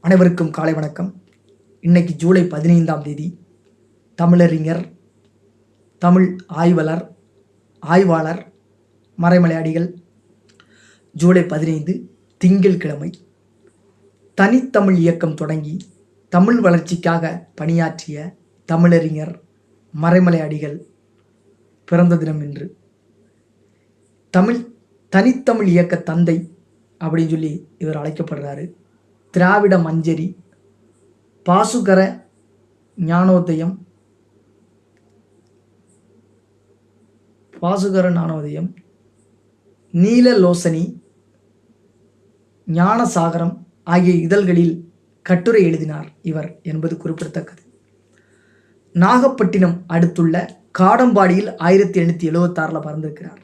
அனைவருக்கும் காலை வணக்கம். இன்னைக்கு ஜூலை பதினைந்தாம் தேதி தமிழறிஞர் தமிழ் ஆய்வாளர் ஆய்வாளர் மறைமலையாடிகள் ஜூலை பதினைந்து திங்கட்கிழமை தனித்தமிழ் இயக்கம் தொடங்கி தமிழ் வளர்ச்சிக்காக பணியாற்றிய தமிழறிஞர் மறைமலையாடிகள் பிறந்த தினம் இன்று. தமிழ் தனித்தமிழ் இயக்க தந்தை அப்படின்னு சொல்லி இவர் அழைக்கப்படுறாரு. திராவிட மஞ்சரி பாசுகர ஞானோதயம் பாசுகர ஞானோதயம் நீலலோசனி ஞானசாகரம் ஆகிய இதழ்களில் கட்டுரை எழுதினார் இவர் என்பது குறிப்பிடத்தக்கது. நாகப்பட்டினம் அடுத்துள்ள காடம்பாடியில் ஆயிரத்தி எண்ணூற்றி எழுபத்தாறில் பறந்திருக்கிறார்.